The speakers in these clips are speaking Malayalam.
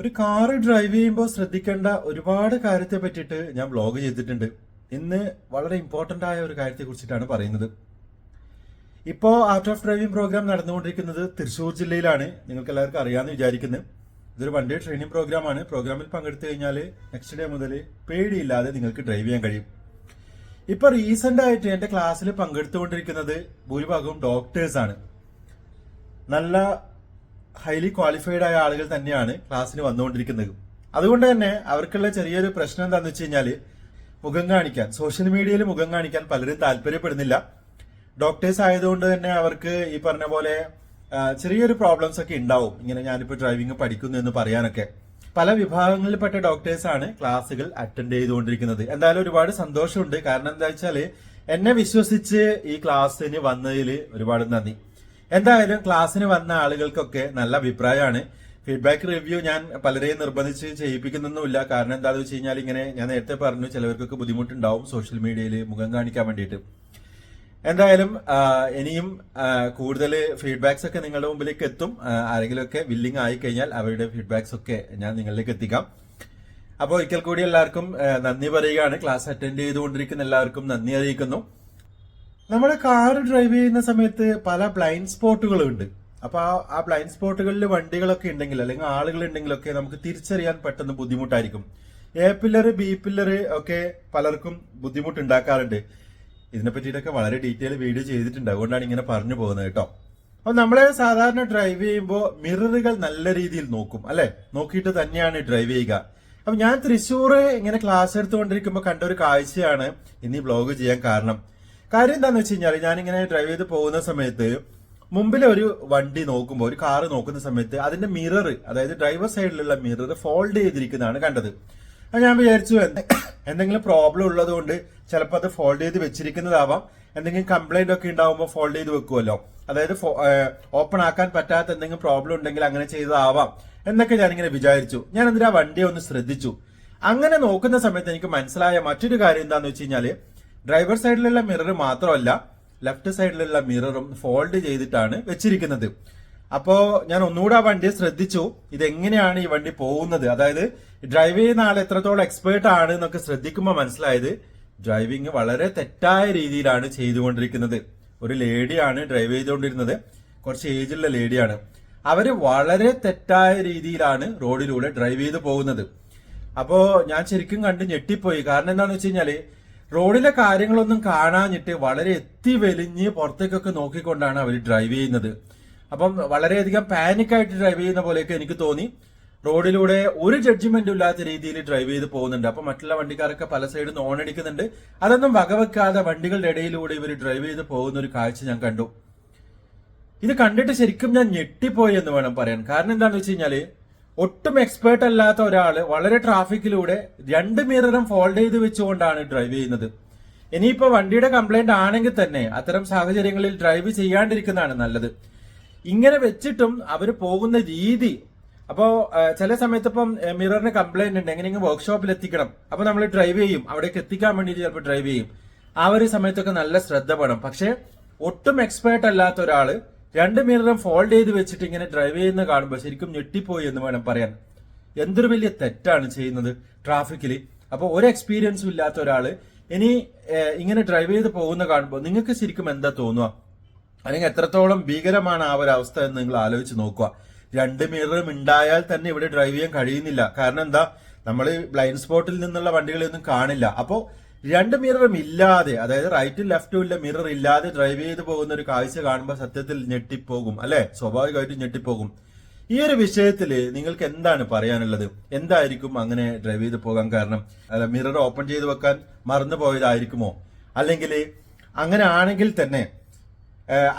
ഒരു കാറ് ഡ്രൈവ് ചെയ്യുമ്പോൾ ശ്രദ്ധിക്കേണ്ട ഒരുപാട് കാര്യത്തെ പറ്റിയിട്ട് ഞാൻ വ്ലോഗ് ചെയ്തിട്ടുണ്ട്. ഇന്ന് വളരെ ഇമ്പോർട്ടന്റ് ആയ ഒരു കാര്യത്തെ കുറിച്ചിട്ടാണ് പറയുന്നത്. ഇപ്പോൾ ആർട്ട് ഓഫ് ഡ്രൈവിംഗ് പ്രോഗ്രാം നടന്നുകൊണ്ടിരിക്കുന്നത് തൃശ്ശൂർ ജില്ലയിലാണ്. നിങ്ങൾക്ക് എല്ലാവർക്കും അറിയാമെന്ന് വിചാരിക്കുന്നു. ഇതൊരു വൺ ഡേ ട്രെയിനിങ് പ്രോഗ്രാമാണ് പ്രോഗ്രാമിൽ പങ്കെടുത്തു കഴിഞ്ഞാൽ നെക്സ്റ്റ് ഡേ മുതൽ പേടിയില്ലാതെ നിങ്ങൾക്ക് ഡ്രൈവ് ചെയ്യാൻ കഴിയും. ഇപ്പൊ റീസെന്റ് ആയിട്ട് എന്റെ ക്ലാസ്സിൽ പങ്കെടുത്തുകൊണ്ടിരിക്കുന്നത് ഭൂരിഭാഗവും ഡോക്ടേഴ്സാണ് നല്ല ഹൈലി ക്വാളിഫൈഡ് ആയ ആളുകൾ തന്നെയാണ് ക്ലാസ്സിന് വന്നുകൊണ്ടിരിക്കുന്നത്. അതുകൊണ്ട് തന്നെ അവർക്കുള്ള ചെറിയൊരു പ്രശ്നം എന്താണെന്ന് വെച്ച് കഴിഞ്ഞാൽ മുഖം കാണിക്കാൻ സോഷ്യൽ മീഡിയയിൽ മുഖം കാണിക്കാൻ പലരും താല്പര്യപ്പെടുന്നില്ല. ഡോക്ടേഴ്സ് ആയതുകൊണ്ട് തന്നെ അവർക്ക് ഈ പറഞ്ഞ പോലെ ചെറിയൊരു പ്രോബ്ലംസ് ഒക്കെ ഉണ്ടാവും. ഇങ്ങനെ ഞാനിപ്പോൾ ഡ്രൈവിംഗ് പഠിക്കുന്നു എന്ന് പറയാനൊക്കെ. പല വിഭാഗങ്ങളിൽപ്പെട്ട ഡോക്ടേഴ്സാണ് ക്ലാസ്സുകൾ അറ്റൻഡ് ചെയ്തുകൊണ്ടിരിക്കുന്നത്. എന്തായാലും ഒരുപാട് സന്തോഷമുണ്ട്. കാരണം എന്താ വെച്ചാൽ എന്നെ വിശ്വസിച്ച് ഈ ക്ലാസ്സിന് വന്നതിൽ ഒരുപാട് നന്ദി. എന്തായാലും ക്ലാസ്സിന് വന്ന ആളുകൾക്കൊക്കെ നല്ല അഭിപ്രായമാണ്. ഫീഡ്ബാക്ക് റിവ്യൂ ഞാൻ പലരെയും നിർബന്ധിച്ച് ചെയ്യിപ്പിക്കുന്നൊന്നുമില്ല. കാരണം എന്താണെന്ന് വെച്ച് കഴിഞ്ഞാൽ ഇങ്ങനെ ഞാൻ നേരത്തെ പറഞ്ഞു ചിലവർക്കൊക്കെ ബുദ്ധിമുട്ടുണ്ടാവും സോഷ്യൽ മീഡിയയിൽ മുഖം കാണിക്കാൻ വേണ്ടിയിട്ട്. എന്തായാലും ഇനിയും കൂടുതൽ ഫീഡ്ബാക്സ് ഒക്കെ നിങ്ങളുടെ മുമ്പിലേക്ക് എത്തും. ആരെങ്കിലുമൊക്കെ വില്ലിംഗ് ആയി കഴിഞ്ഞാൽ അവരുടെ ഫീഡ്ബാക്സ് ഒക്കെ ഞാൻ നിങ്ങളിലേക്ക് എത്തിക്കാം. അപ്പോൾ ഒരിക്കൽ കൂടി എല്ലാവർക്കും നന്ദി പറയുകയാണ്. ക്ലാസ് അറ്റൻഡ് ചെയ്തുകൊണ്ടിരിക്കുന്ന എല്ലാവർക്കും നന്ദി അറിയിക്കുന്നു. നമ്മുടെ കാർ ഡ്രൈവ് ചെയ്യുന്ന സമയത്ത് പല ബ്ലൈൻഡ് സ്പോട്ടുകളുണ്ട് അപ്പൊ ആ- ബ്ലൈൻഡ് സ്പോട്ടുകളിൽ വണ്ടികളൊക്കെ ഉണ്ടെങ്കിൽ അല്ലെങ്കിൽ ആളുകൾ ഉണ്ടെങ്കിലൊക്കെ നമുക്ക് തിരിച്ചറിയാൻ പെട്ടെന്ന് ബുദ്ധിമുട്ടായിരിക്കും. എ പില്ലർ ബി പില്ലർ ഒക്കെ പലർക്കും ബുദ്ധിമുട്ടുണ്ടാക്കാറുണ്ട്. ഇതിനെ പറ്റിയിട്ടൊക്കെ വളരെ ഡീറ്റെയിൽ വീഡിയോ ചെയ്തിട്ടുണ്ട്. അതുകൊണ്ടാണ് ഇങ്ങനെ പറഞ്ഞു പോകുന്നത് കേട്ടോ. അപ്പൊ നമ്മളെ സാധാരണ ഡ്രൈവ് ചെയ്യുമ്പോൾ മിററുകൾ നല്ല രീതിയിൽ നോക്കും അല്ലെ? നോക്കിയിട്ട് തന്നെയാണ് ഡ്രൈവ് ചെയ്യുക. അപ്പൊ ഞാൻ തൃശ്ശൂർ ഇങ്ങനെ ക്ലാസ് എടുത്തുകൊണ്ടിരിക്കുമ്പോൾ കണ്ട ഒരു കാഴ്ചയാണ് ഇനി ബ്ലോഗ് ചെയ്യാൻ കാരണം. കാര്യം എന്താന്ന് വെച്ച് കഴിഞ്ഞാൽ ഞാനിങ്ങനെ ഡ്രൈവ് ചെയ്ത് പോകുന്ന സമയത്ത് മുമ്പിലെ ഒരു വണ്ടി നോക്കുമ്പോൾ ഒരു കാറ് നോക്കുന്ന സമയത്ത് അതിന്റെ മിറർ അതായത് ഡ്രൈവർ സൈഡിലുള്ള മിറർ ഫോൾഡ് ചെയ്തിരിക്കുന്നതാണ് കണ്ടത്. ഞാൻ വിചാരിച്ചു എന്തെങ്കിലും പ്രോബ്ലം ഉള്ളത് കൊണ്ട് ചിലപ്പോൾ അത് ഫോൾഡ് ചെയ്ത് വെച്ചിരിക്കുന്നതാവാം. എന്തെങ്കിലും കംപ്ലൈന്റ് ഒക്കെ ഉണ്ടാവുമ്പോൾ ഫോൾഡ് ചെയ്ത് വെക്കുമല്ലോ അതായത് ഓപ്പൺ ആക്കാൻ പറ്റാത്ത എന്തെങ്കിലും പ്രോബ്ലം ഉണ്ടെങ്കിൽ അങ്ങനെ ചെയ്തതാവാം. എന്നൊക്കെ ഞാനിങ്ങനെ വിചാരിച്ചു. ഞാൻ എന്തിനാ വണ്ടിയെ ഒന്ന് ശ്രദ്ധിച്ചു? അങ്ങനെ നോക്കുന്ന സമയത്ത് എനിക്ക് മനസ്സിലായ മറ്റൊരു കാര്യം എന്താണെന്ന് വെച്ച് കഴിഞ്ഞാൽ ഡ്രൈവർ സൈഡിലുള്ള മിറർ മാത്രമല്ല ലെഫ്റ്റ് സൈഡിലുള്ള മിററും ഫോൾഡ് ചെയ്തിട്ടാണ് വെച്ചിരിക്കുന്നത്. അപ്പോ ഞാൻ ഒന്നുകൂടെ ആ വണ്ടിയെ ശ്രദ്ധിച്ചു. ഇതെങ്ങനെയാണ് ഈ വണ്ടി പോകുന്നത്? അതായത് ഡ്രൈവ് ചെയ്യുന്ന ആൾ എത്രത്തോളം എക്സ്പേർട്ട് ആണ് എന്നൊക്കെ ശ്രദ്ധിക്കുമ്പോൾ മനസ്സിലായത് ഡ്രൈവിംഗ് വളരെ തെറ്റായ രീതിയിലാണ് ചെയ്തുകൊണ്ടിരിക്കുന്നത്. ഒരു ലേഡിയാണ് ഡ്രൈവ് ചെയ്തുകൊണ്ടിരുന്നത്. കുറച്ച് ഏജുള്ള ലേഡിയാണ്. അവർ വളരെ തെറ്റായ രീതിയിലാണ് റോഡിലൂടെ ഡ്രൈവ് ചെയ്ത് പോകുന്നത്. അപ്പോ ഞാൻ ശരിക്കും കണ്ട് ഞെട്ടിപ്പോയി. കാരണം എന്താണെന്ന് വെച്ച് കഴിഞ്ഞാൽ റോഡിലെ കാര്യങ്ങളൊന്നും കാണാഞ്ഞിട്ട് വളരെ എത്തി വലിഞ്ഞ് പുറത്തേക്കൊക്കെ നോക്കിക്കൊണ്ടാണ് അവർ ഡ്രൈവ് ചെയ്യുന്നത്. അപ്പം വളരെയധികം പാനിക്കായിട്ട് ഡ്രൈവ് ചെയ്യുന്ന പോലെയൊക്കെ എനിക്ക് തോന്നി. റോഡിലൂടെ ഒരു ജഡ്ജ്മെന്റും ഇല്ലാത്ത രീതിയിൽ ഡ്രൈവ് ചെയ്ത് പോകുന്നുണ്ട്. അപ്പൊ മറ്റുള്ള വണ്ടിക്കാരൊക്കെ പല സൈഡിൽ നിന്ന് ഓൺ അടിക്കുന്നുണ്ട്. അതൊന്നും വകവെക്കാതെ വണ്ടികളുടെ ഇടയിലൂടെ ഇവർ ഡ്രൈവ് ചെയ്ത് പോകുന്ന ഒരു കാഴ്ച ഞാൻ കണ്ടു. ഇത് കണ്ടിട്ട് ശരിക്കും ഞാൻ ഞെട്ടിപ്പോയി എന്ന് വേണം പറയാൻ. കാരണം എന്താണെന്ന് വെച്ച് കഴിഞ്ഞാൽ ഒട്ടും എക്സ്പേർട്ട് അല്ലാത്ത ഒരാൾ വളരെ ട്രാഫിക്കിലൂടെ രണ്ട് മിററും ഫോൾഡ് ചെയ്ത് വെച്ചുകൊണ്ടാണ് ഡ്രൈവ് ചെയ്യുന്നത്. ഇനിയിപ്പോ വണ്ടിയുടെ കംപ്ലൈന്റ് ആണെങ്കിൽ തന്നെ അത്തരം സാഹചര്യങ്ങളിൽ ഡ്രൈവ് ചെയ്യാണ്ടിരിക്കുന്നതാണ് നല്ലത്. ഇങ്ങനെ വെച്ചിട്ടും അവർ പോകുന്ന രീതി അപ്പോ ചില സമയത്ത് ഇപ്പം മിററിന് കംപ്ലൈന്റ് ഉണ്ട്. എങ്ങനെയെങ്കിലും വർക്ക്ഷോപ്പിൽ എത്തിക്കണം അപ്പൊ നമ്മൾ ഡ്രൈവ് ചെയ്യും. അവിടേക്ക് എത്തിക്കാൻ വേണ്ടി ചിലപ്പോൾ ഡ്രൈവ് ചെയ്യും. ആ ഒരു സമയത്തൊക്കെ നല്ല ശ്രദ്ധ വേണം. പക്ഷെ ഒട്ടും എക്സ്പേർട്ട് അല്ലാത്ത ഒരാൾ രണ്ട് മിററും ഫോൾഡ് ചെയ്ത് വെച്ചിട്ട് ഇങ്ങനെ ഡ്രൈവ് ചെയ്യുന്ന കാണുമ്പോൾ ശരിക്കും ഞെട്ടിപ്പോയി എന്ന് വേണം പറയാൻ. എന്തൊരു വലിയ തെറ്റാണ് ചെയ്യുന്നത് ട്രാഫിക്കിൽ അപ്പോൾ ഒരു എക്സ്പീരിയൻസും ഇല്ലാത്ത ഒരാൾ ഇനി ഇങ്ങനെ ഡ്രൈവ് ചെയ്ത് പോകുന്ന കാണുമ്പോൾ നിങ്ങൾക്ക് ശരിക്കും എന്താ തോന്നുക? അല്ലെങ്കിൽ എത്രത്തോളം ഭീകരമാണ് ആ ഒരു അവസ്ഥ എന്ന് നിങ്ങൾ ആലോചിച്ച് നോക്കുക. രണ്ട് മിററും ഉണ്ടായാൽ തന്നെ ഇവിടെ ഡ്രൈവ് ചെയ്യാൻ കഴിയുന്നില്ല. കാരണം എന്താ? നമ്മൾ ബ്ലൈൻഡ് സ്പോട്ടിൽ നിന്നുള്ള വണ്ടികളൊന്നും കാണില്ല. അപ്പോ രണ്ട് മിററും ഇല്ലാതെ അതായത് റൈറ്റും ലെഫ്റ്റും ഇല്ല മിറർ ഇല്ലാതെ ഡ്രൈവ് ചെയ്ത് പോകുന്ന ഒരു കാഴ്ച കാണുമ്പോൾ സത്യത്തിൽ ഞെട്ടിപ്പോകും അല്ലെ? സ്വാഭാവികമായിട്ടും ഞെട്ടിപ്പോകും. ഈ ഒരു വിഷയത്തിൽ നിങ്ങൾക്ക് എന്താണ് പറയാനുള്ളത്? എന്തായിരിക്കും അങ്ങനെ ഡ്രൈവ് ചെയ്ത് പോകാൻ കാരണം? അല്ല മിറർ ഓപ്പൺ ചെയ്ത് വെക്കാൻ മറന്നു പോയതായിരിക്കുമോ? അല്ലെങ്കിൽ അങ്ങനെ ആണെങ്കിൽ തന്നെ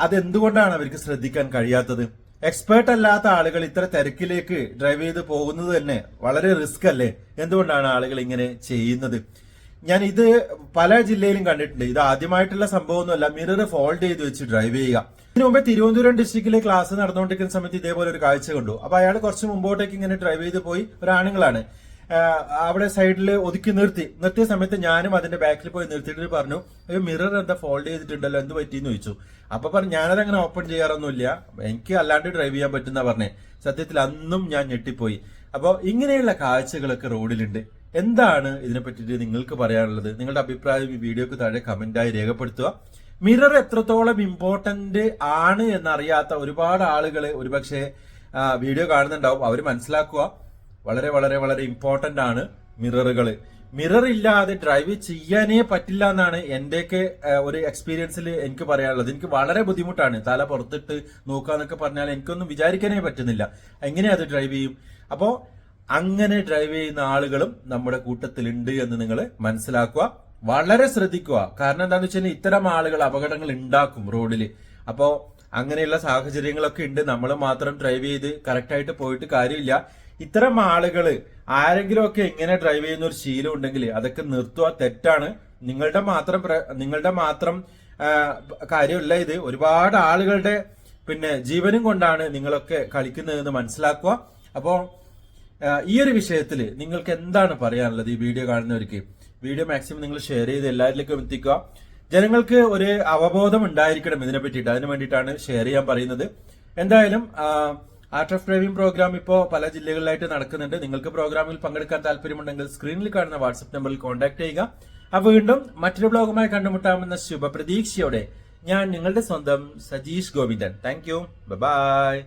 അതെന്തുകൊണ്ടാണ് അവർക്ക് ശ്രദ്ധിക്കാൻ കഴിയാത്തത്? എക്സ്പേർട്ട് അല്ലാത്ത ആളുകൾ ഇത്ര തിരക്കിലേക്ക് ഡ്രൈവ് ചെയ്ത് പോകുന്നത് തന്നെ വളരെ റിസ്ക് അല്ലേ? എന്തുകൊണ്ടാണ് ആളുകൾ ഇങ്ങനെ ചെയ്യുന്നത്? ഞാൻ ഇത് പല ജില്ലയിലും കണ്ടിട്ടുണ്ട്. ഇത് ആദ്യമായിട്ടുള്ള സംഭവമൊന്നുമല്ല. മിറർ ഫോൾഡ് ചെയ്ത് വെച്ച് ഡ്രൈവ് ചെയ്യുക. ഇതിനു മുമ്പേ തിരുവനന്തപുരം ഡിസ്ട്രിക്റ്റിലെ ക്ലാസ് നടന്നുകൊണ്ടിരിക്കുന്ന സമയത്ത് ഇതേപോലെ ഒരു കാഴ്ച കണ്ടു. അപ്പൊ അയാൾ കുറച്ച് മുമ്പോട്ടേക്ക് ഇങ്ങനെ ഡ്രൈവ് ചെയ്ത് പോയി ഒരാണുങ്ങളാണ് അവിടെ സൈഡിൽ ഒതുക്കി നിർത്തി. നിർത്തിയ സമയത്ത് ഞാനും അതിന്റെ ബാക്കിൽ പോയി നിർത്തിയിട്ട് പറഞ്ഞു ഒരു മിറർ എന്താ ഫോൾഡ് ചെയ്തിട്ടുണ്ടല്ലോ? എന്ത് പറ്റിയെന്ന് ചോദിച്ചു. അപ്പൊ പറഞ്ഞു ഞാനത് അങ്ങനെ ഓപ്പൺ ചെയ്യാറൊന്നുമില്ല. എനിക്ക് അല്ലാണ്ട് ഡ്രൈവ് ചെയ്യാൻ പറ്റുന്ന പറഞ്ഞേ. സത്യത്തിൽ അന്നും ഞാൻ ഞെട്ടിപ്പോയി. അപ്പോൾ ഇങ്ങനെയുള്ള കാഴ്ചകളൊക്കെ റോഡിലുണ്ട് എന്താണ് ഇതിനെ പറ്റിയിട്ട് നിങ്ങൾക്ക് പറയാനുള്ളത്? നിങ്ങളുടെ അഭിപ്രായം ഈ വീഡിയോക്ക് താഴെ കമന്റായി രേഖപ്പെടുത്തുക. മിറർ എത്രത്തോളം ഇമ്പോർട്ടന്റ് ആണ് എന്നറിയാത്ത ഒരുപാട് ആളുകൾ ഒരുപക്ഷെ വീഡിയോ കാണുന്നുണ്ടാവും. അവർ മനസ്സിലാക്കുക. വളരെ വളരെ വളരെ ഇമ്പോർട്ടന്റ് ആണ് മിററുകൾ മിറർ ഇല്ലാതെ ഡ്രൈവ് ചെയ്യാനേ പറ്റില്ല എന്നാണ് എന്റെയൊക്കെ ഒരു എക്സ്പീരിയൻസിൽ എനിക്ക് പറയാനുള്ളത്. എനിക്ക് വളരെ ബുദ്ധിമുട്ടാണ്. തല പുറത്തിട്ട് നോക്കുക എന്നൊക്കെ പറഞ്ഞാൽ എനിക്കൊന്നും വിചാരിക്കാനേ പറ്റുന്നില്ല. എങ്ങനെയാ അത് ഡ്രൈവ് ചെയ്യും? അപ്പോ അങ്ങനെ ഡ്രൈവ് ചെയ്യുന്ന ആളുകളും നമ്മുടെ കൂട്ടത്തിലുണ്ട് എന്ന് നിങ്ങൾ മനസ്സിലാക്കുക. വളരെ ശ്രദ്ധിക്കുക. കാരണം എന്താണെന്ന് വെച്ചാൽ ഇത്തരം ആളുകൾ അപകടങ്ങൾ ഉണ്ടാക്കും റോഡിൽ അപ്പോ അങ്ങനെയുള്ള സാഹചര്യങ്ങളൊക്കെ ഉണ്ട്. നമ്മൾ മാത്രം ഡ്രൈവ് ചെയ്ത് കറക്റ്റ് ആയിട്ട് പോയിട്ട് കാര്യമില്ല. ഇത്തരം ആളുകൾ ആരെങ്കിലും ഒക്കെ എങ്ങനെ ഡ്രൈവ് ചെയ്യുന്ന ഒരു ശീലം ഉണ്ടെങ്കിൽ അതൊക്കെ നിർത്തുക തെറ്റാണ്. നിങ്ങളുടെ മാത്രം നിങ്ങളുടെ മാത്രം കാര്യമല്ല ഇത്. ഒരുപാട് ആളുകളുടെ പിന്നെ ജീവനും കൊണ്ടാണ് നിങ്ങളൊക്കെ കളിക്കുന്നതെന്ന് മനസ്സിലാക്കുക. അപ്പോ ആ, ഈ ഒരു വിഷയത്തിൽ നിങ്ങൾക്ക് എന്താണ് പറയാനുള്ളത് ഈ വീഡിയോ കാണുന്നവർക്ക്? വീഡിയോ മാക്സിമം നിങ്ങൾ ഷെയർ ചെയ്ത് എല്ലാവരിലേക്കും എത്തിക്കുക. ജനങ്ങൾക്ക് ഒരു അവബോധം ഉണ്ടായിരിക്കണം ഇതിനെ പറ്റിയിട്ട്. അതിന് വേണ്ടിയിട്ടാണ് ഷെയർ ചെയ്യാൻ പറയുന്നത്. എന്തായാലും ആർട്ട് ഓഫ് ഡ്രൈവിംഗ് പ്രോഗ്രാം ഇപ്പോൾ പല ജില്ലകളിലായിട്ട് നടക്കുന്നുണ്ട്. നിങ്ങൾക്ക് പ്രോഗ്രാമിൽ പങ്കെടുക്കാൻ താല്പര്യമുണ്ടെങ്കിൽ സ്ക്രീനിൽ കാണുന്ന വാട്സ്ആപ്പ് നമ്പറിൽ കോൺടാക്ട് ചെയ്യുക. അപ്പോൾ വീണ്ടും മറ്റൊരു ബ്ലോഗുമായി കണ്ടുമുട്ടാമെന്ന ശുഭപ്രതീക്ഷയോടെ ഞാൻ നിങ്ങളുടെ സ്വന്തം Sajeesh Govindan. Thank you bye